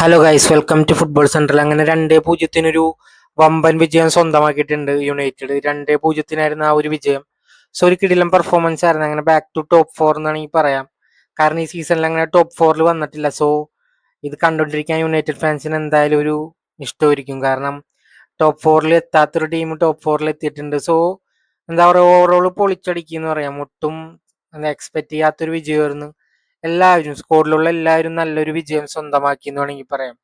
Hello guys welcome to football central അങ്ങനെ രണ്ടേ പൂജ്യത്തിനൊരു വമ്പൻ വിജയം സ്വന്തമാക്കിയിട്ടുണ്ട് യുണൈറ്റഡ് രണ്ടേ പൂജ്യത്തിനായിരുന്നു ആ ഒരു വിജയം. സോ ഒരു കിടിലം പെർഫോമൻസ് ആയിരുന്നു. അങ്ങനെ ബാക്ക് ടു ടോപ്പ് ഫോർ ഈ പറയാം. കാരണം ഈ സീസണിൽ അങ്ങനെ ടോപ്പ് ഫോറിൽ വന്നിട്ടില്ല. സോ ഇത് കണ്ടുകൊണ്ടിരിക്കാൻ യുണൈറ്റഡ് ഫാൻസിന് എന്തായാലും ഒരു ഇഷ്ടമായിരിക്കും. കാരണം ടോപ്പ് ഫോറിൽ എത്താത്തൊരു ടീം ടോപ്പ് ഫോറിൽ എത്തിയിട്ടുണ്ട്. സോ എന്താ പറയുക ഓവറോൾ പൊളിച്ചടിക്കുക എന്ന് പറയാം. ഒട്ടും എക്സ്പെക്ട് ചെയ്യാത്തൊരു വിജയമായിരുന്നു. എല്ലാവരും സ്കോഡിലുള്ള എല്ലാവരും നല്ലൊരു വിജയം സ്വന്തമാക്കി എന്ന് വേണമെങ്കിൽ പറയാം.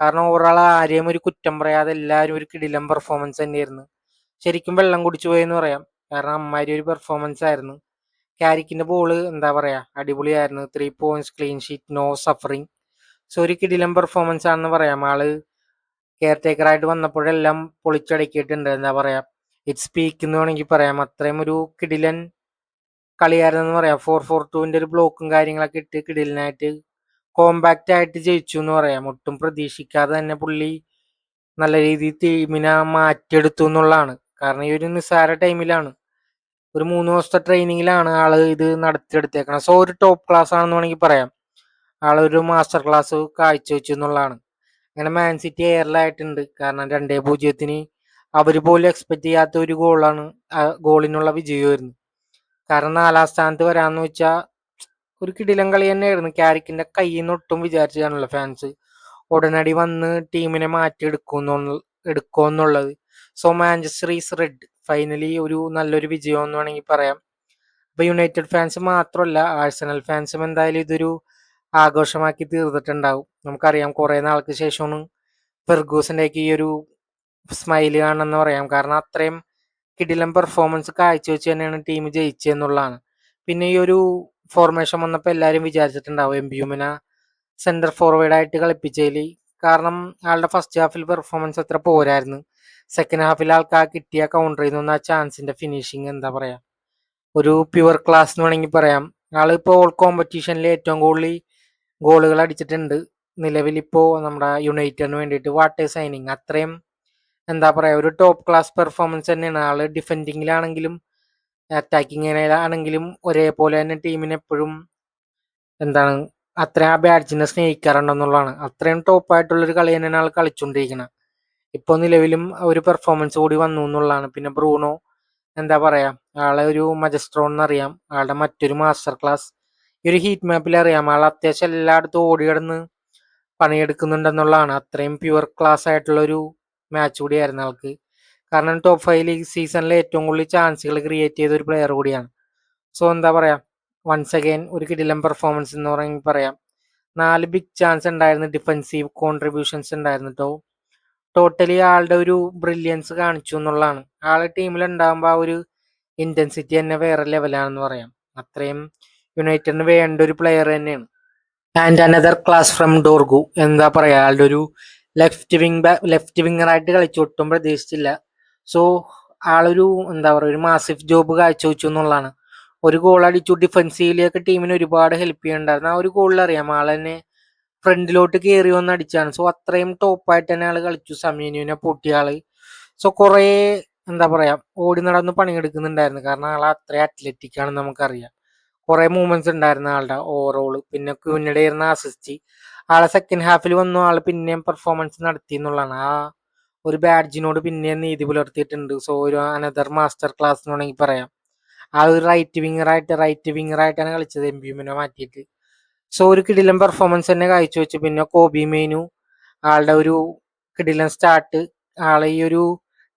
കാരണം ഓവറോൾ ആരെയും ഒരു കുറ്റം പറയാതെ എല്ലാവരും ഒരു കിടിലം പെർഫോമൻസ് തന്നെയായിരുന്നു. ശരിക്കും വെള്ളം കുടിച്ചു പോയെന്ന് പറയാം. കാരണം അമ്മാരി ഒരു പെർഫോമൻസ് ആയിരുന്നു. ക്യാരിക്കിന്റെ ബോൾ എന്താ പറയാ? അടിപൊളിയായിരുന്നു. Three points clean sheet no suffering so ഒരു കിടിലം പെർഫോമൻസ് ആണെന്ന് പറയാം. ആൾ കെയർ ടേക്കറായിട്ട് വന്നപ്പോഴെല്ലാം പൊളിച്ചടക്കിയിട്ടുണ്ട്. എന്താ പറയാ? ഇറ്റ് സ്പീക്ക് എന്ന് വേണമെങ്കിൽ പറയാം. അത്രയും ഒരു കിടിലൻ കളിയായിരുന്നു പറയാം. ഫോർ ഫോർ ടുവിന്റെ ഒരു ബ്ലോക്കും കാര്യങ്ങളൊക്കെ ഇട്ട് കിടിലിനായിട്ട് കോമ്പാക്റ്റ് ആയിട്ട് ജയിച്ചു എന്ന് പറയാം. ഒട്ടും പ്രതീക്ഷിക്കാതെ തന്നെ പുള്ളി നല്ല രീതിയിൽ ടീമിനെ മാറ്റിയെടുത്തു എന്നുള്ളതാണ്. കാരണം ഈ ഒരു നിസ്സാര ടൈമിലാണ് ഒരു മൂന്ന് ദിവസത്തെ ട്രെയിനിങ്ങിലാണ് ആൾ ഇത് നടത്തിയെടുത്തേക്കണം സോ ഒരു ടോപ്പ് ക്ലാസ് ആണെന്ന് വേണമെങ്കിൽ പറയാം. ആളൊരു മാസ്റ്റർ ക്ലാസ് കാഴ്ചവെച്ചു എന്നുള്ളതാണ്. അങ്ങനെ മാൻ സിറ്റി എയറിലായിട്ടുണ്ട് കാരണം രണ്ടേ പൂജ്യത്തിന് അവർ പോലും എക്സ്പെക്ട് ചെയ്യാത്ത ഒരു ഗോളാണ് ഗോളിനുള്ള വിജയമായിരുന്നു. കാരണം നാലാം സ്ഥാനത്ത് വരാന്ന് വെച്ചാൽ ഒരു കിടിലം കളി തന്നെയായിരുന്നു. ക്യാരിക്കിന്റെ കയ്യിൽ നിന്ന് ഒട്ടും വിചാരിച്ചാണല്ലോ ഫാൻസ് ഉടനടി വന്ന് ടീമിനെ മാറ്റി മാറ്റിയെടുക്കുമെന്നുള്ള എടുക്കുമെന്നുള്ളത് so Manchester is red finally ഒരു നല്ലൊരു വിജയം എന്ന് വേണമെങ്കിൽ പറയാം. അപ്പൊ യുണൈറ്റഡ് ഫാൻസ് മാത്രമല്ല ആഴ്സണൽ ഫാൻസും എന്തായാലും ഇതൊരു ആഘോഷമാക്കി തീർന്നിട്ടുണ്ടാവും നമുക്കറിയാം കുറെ നാൾക്ക് ശേഷമാണ് ഫെർഗൂസിന്റെയൊക്കെ ഈ ഒരു സ്മൈൽ കാണണമെന്ന് പറയാം. കാരണം അത്രയും കിടിലം പെർഫോമൻസ് കാഴ്ചവെച്ച് തന്നെയാണ് ടീം ജയിച്ചതെന്നുള്ളതാണ് പിന്നെ ഈ ഒരു ഫോർമേഷൻ വന്നപ്പോൾ എല്ലാവരും വിചാരിച്ചിട്ടുണ്ടാവും എം ബിയുമിന സെന്റർ ഫോർവേഡായിട്ട് കളിപ്പിച്ചതിൽ കാരണം ആളുടെ ഫസ്റ്റ് ഹാഫിൽ പെർഫോമൻസ് അത്ര പോരായിരുന്നു. സെക്കൻഡ് ഹാഫിൽ ആൾക്ക് ആ കിട്ടിയ കൗണ്ടർ നിന്ന് ആ ചാൻസിന്റെ ഫിനിഷിങ് എന്താ പറയാ? ഒരു പ്യുവർ ക്ലാസ് എന്ന് വേണമെങ്കിൽ പറയാം. ആളിപ്പോൾ ഓൾ കോമ്പറ്റീഷനിൽ ഏറ്റവും കൂടുതൽ ഗോളുകൾ അടിച്ചിട്ടുണ്ട്. നിലവിലിപ്പോൾ നമ്മുടെ യുണൈറ്റഡിന് വേണ്ടിയിട്ട് വാട്ടേ സൈനിങ് അത്രയും എന്താ പറയുക ഒരു ടോപ്പ് ക്ലാസ് പെർഫോമൻസ് തന്നെയാണ്. ആൾ ഡിഫെൻഡിങ്ങിലാണെങ്കിലും അറ്റാക്കിങ്ങിലാണെങ്കിലും ഒരേപോലെ തന്നെ ടീമിനെ എപ്പോഴും എന്താണ് അത്രയും ആ ബാഡ്ജിനെ സ്നേഹിക്കാറുണ്ടെന്നുള്ളതാണ്. അത്രയും ടോപ്പ് ആയിട്ടുള്ള ഒരു കളി തന്നെയാണ് ആൾ കളിച്ചുകൊണ്ടിരിക്കുന്നത് ഇപ്പോൾ നിലവിലും ഒരു പെർഫോമൻസ് കൂടി വന്നു എന്നുള്ളതാണ്. പിന്നെ ബ്രൂണോ എന്താ പറയുക ആളെ ഒരു മജസ്ട്രോ എന്നറിയാം. ആളുടെ മറ്റൊരു മാസ്റ്റർ ക്ലാസ് ഈ ഒരു ഹീറ്റ് മാപ്പിൽ അറിയാം ആൾ അത്യാവശ്യം എല്ലായിടത്തും ഓടി കിടന്ന് പണിയെടുക്കുന്നുണ്ടെന്നുള്ളതാണ്. അത്രയും പ്യുവർ ക്ലാസ് ആയിട്ടുള്ള ഒരു മാച്ച് കൂടിയായിരുന്നു ആൾക്ക്. കാരണം ടോപ്പ് ഫൈവ് ഈ സീസണിൽ ഏറ്റവും കൂടുതൽ ചാൻസുകൾ ക്രിയേറ്റ് ചെയ്ത ഒരു പ്ലെയർ കൂടിയാണ്. സോ എന്താ പറയാ? വൺസ് അഗൈൻ ഒരു കിടിലം പെർഫോമൻസ് എന്ന് പറയുമ്പോൾ പറയാം. നാല് ബിഗ് ചാൻസ് ഉണ്ടായിരുന്നു ഡിഫൻസീവ് കോൺട്രിബ്യൂഷൻസ് ഉണ്ടായിരുന്നു കേട്ടോ ടോട്ടലി ആളുടെ ഒരു ബ്രില്യൻസ് കാണിച്ചു എന്നുള്ളതാണ്. ആളെ ടീമിൽ ഉണ്ടാകുമ്പോൾ ആ ഒരു ഇന്റൻസിറ്റി തന്നെ വേറെ ലെവലാണെന്ന് പറയാം. അത്രയും യുണൈറ്റഡിന് വേണ്ട ഒരു പ്ലെയർ തന്നെയാണ്. And another class from Dorgu എന്താ പറയുക ആളുടെ ഒരു ലെഫ്റ്റ് വിങ് ലെഫ്റ്റ് വിങ്ങറായിട്ട് കളിച്ചു ഒട്ടും പ്രതീക്ഷിച്ചില്ല സോ ആളൊരു എന്താ പറയുക ഒരു മാസിഫ് ജോബ് കാഴ്ചവെച്ചു എന്നുള്ളതാണ്. ഒരു ഗോൾ അടിച്ചു ഡിഫൻസീവിലേക്ക് ടീമിന് ഒരുപാട് ഹെൽപ്പ് ചെയ്യുന്നുണ്ടായിരുന്നു. ആ ഒരു ഗോളിൽ അറിയാം ആൾ തന്നെ ഫ്രണ്ടിലോട്ട് കയറി വന്ന് അടിച്ചാണ്. സോ അത്രയും ടോപ്പായിട്ട് തന്നെ ആൾ കളിച്ചു സമീനുവിനെ പൊട്ടിയ ആൾ. സോ കുറേ എന്താ പറയാ ഓടി നടന്ന് പണിയെടുക്കുന്നുണ്ടായിരുന്നു. കാരണം ആൾ അത്രയും അത്ലറ്റിക് ആണെന്ന് നമുക്കറിയാം. കുറെ മൂവ്മെന്റ്സ് ഉണ്ടായിരുന്നു ആളുടെ ഓവറോൾ പിന്നെ ക്യൂനിടെ ഇരുന്ന അസിസ്റ്റ് ആളെ സെക്കൻഡ് ഹാഫിൽ വന്നു. ആൾ പിന്നെയും പെർഫോമൻസ് നടത്തി എന്നുള്ളതാണ്. ആ ഒരു ബാഡ്ജിനോട് പിന്നെയും നീതി പുലർത്തിയിട്ടുണ്ട്. സോ ഒരു അനദർ മാസ്റ്റർ ക്ലാസ് എന്ന് വേണമെങ്കിൽ പറയാം. ആ ഒരു റൈറ്റ് വിങ്ങറായിട്ട് റൈറ്റ് വിങ്ങറായിട്ടാണ് കളിച്ചത് എം ബിയുമിനെ മാറ്റിയിട്ട്. സോ ഒരു കിടിലൻ പെർഫോമൻസ് തന്നെ കാഴ്ചവെച്ചു പിന്നെ കോബി മെയിനു ആളുടെ ഒരു കിടിലൻ സ്റ്റാർട്ട് ആളെ ഈ ഒരു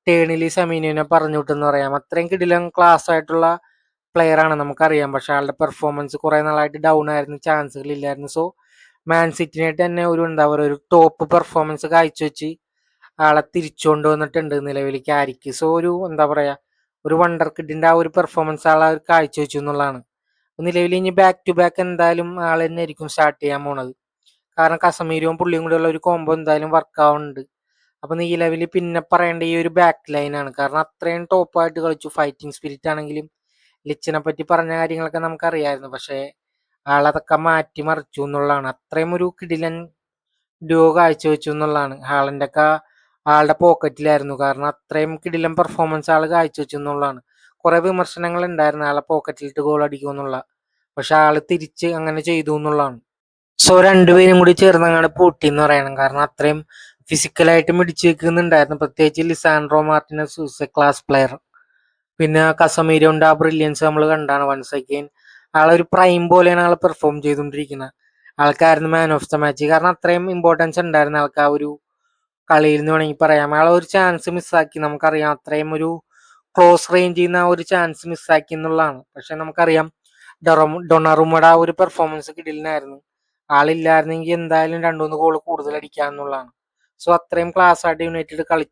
ടേണിൽ സമീനുവിനെ പറഞ്ഞു വിട്ടെന്ന് പറയാം. അത്രയും കിടിലൻ ക്ലാസ് ആയിട്ടുള്ള പ്ലെയർ ആണ് നമുക്കറിയാം. പക്ഷെ ആളുടെ പെർഫോമൻസ് കുറെ നാളായിട്ട് ഡൗൺ ആയിരുന്നു ചാൻസുകൾ ഇല്ലായിരുന്നു സോ മാൻ സിറ്റിനായിട്ട് തന്നെ ഒരു എന്താ പറയുക ഒരു ടോപ്പ് പെർഫോമൻസ് കാഴ്ചവെച്ച് ആളെ തിരിച്ചുകൊണ്ടുവന്നിട്ടുണ്ട് നിലവിൽ ക്യാരിക്ക് സോ ഒരു എന്താ പറയുക ഒരു വണ്ടർ കിഡിന്റെ ആ ഒരു പെർഫോമൻസ് ആളെ കാഴ്ചവെച്ചു എന്നുള്ളതാണ്. നിലവിൽ ഇനി ബാക്ക് ടു ബാക്ക് എന്തായാലും ആൾ തന്നെ ആയിരിക്കും സ്റ്റാർട്ട് ചെയ്യാൻ പോണത്. കാരണം കസമീരവും പുള്ളിയും കൂടെയുള്ള ഒരു കോംബോ എന്തായാലും വർക്ക് ആവുന്നുണ്ട്. അപ്പൊ നിലവിൽ പിന്നെ പറയേണ്ട ഈ ഒരു ബാക്ക് ലൈനാണ് കാരണം അത്രയും ടോപ്പായിട്ട് കളിച്ചു. ഫൈറ്റിംഗ് സ്പിരിറ്റ് ആണെങ്കിലും ലിച്ചിനെ പറ്റി പറഞ്ഞ കാര്യങ്ങളൊക്കെ നമുക്കറിയായിരുന്നു. പക്ഷേ ആളതൊക്കെ മാറ്റി മറിച്ചു എന്നുള്ളതാണ്. അത്രയും ഒരു കിടിലൻ ഡ്യൂ കാഴ്ചവെച്ചു എന്നുള്ളതാണ്. ഹാളന്റെ ഒക്കെ ആളുടെ പോക്കറ്റിലായിരുന്നു. കാരണം അത്രയും കിടിലൻ പെർഫോമൻസ് ആൾ കാഴ്ചവെച്ചു എന്നുള്ളതാണ്. കുറെ വിമർശനങ്ങൾ ഉണ്ടായിരുന്നു. ആളെ പോക്കറ്റിലിട്ട് ഗോൾ അടിക്കും എന്നുള്ള. പക്ഷെ ആൾ തിരിച്ച് അങ്ങനെ ചെയ്തു എന്നുള്ളതാണ്. സോ രണ്ടുപേരും കൂടി ചേർന്നങ്ങാണ് പൂട്ടി എന്ന് പറയണം. കാരണം അത്രയും ഫിസിക്കലായിട്ട് മിടിച്ചു വെക്കുന്നുണ്ടായിരുന്നു. പ്രത്യേകിച്ച് ലിസാൻഡ്രോ മാർട്ടിനസ് ക്ലാസ് പ്ലെയർ പിന്നെ കസമീരോണ്ട് ആ ബ്രില്യൻസ് നമ്മൾ കണ്ടാണ്. വൺസ് അഗെയിൻ ആളൊരു പ്രൈം പോലെയാണ് ആൾ പെർഫോം ചെയ്തുകൊണ്ടിരിക്കുന്നത് ആൾക്കായിരുന്നു മാൻ ഓഫ് ദ മാച്ച് കാരണം അത്രയും ഇമ്പോർട്ടൻസ് ഉണ്ടായിരുന്നു ആൾക്ക് ആ ഒരു കളിയിൽ നിന്ന് വേണമെങ്കിൽ പറയാം. ആളെ ഒരു ചാൻസ് മിസ്സാക്കി നമുക്കറിയാം. അത്രയും ഒരു ക്ലോസ് റേഞ്ച് ചെയ്യുന്ന ആ ഒരു ചാൻസ് മിസ്സാക്കി എന്നുള്ളതാണ്. പക്ഷെ നമുക്കറിയാം ഡൊണറുമയുടെ ആ ഒരു പെർഫോമൻസ് കിടിലിനായിരുന്നു. ആളില്ലായിരുന്നെങ്കിൽ എന്തായാലും രണ്ടുമൂന്ന് ഗോൾ കൂടുതൽ അടിക്കാന്നുള്ളതാണ് സോ അത്രയും ക്ലാസ് ആയിട്ട് യുണൈറ്റഡ് കളിച്ചു.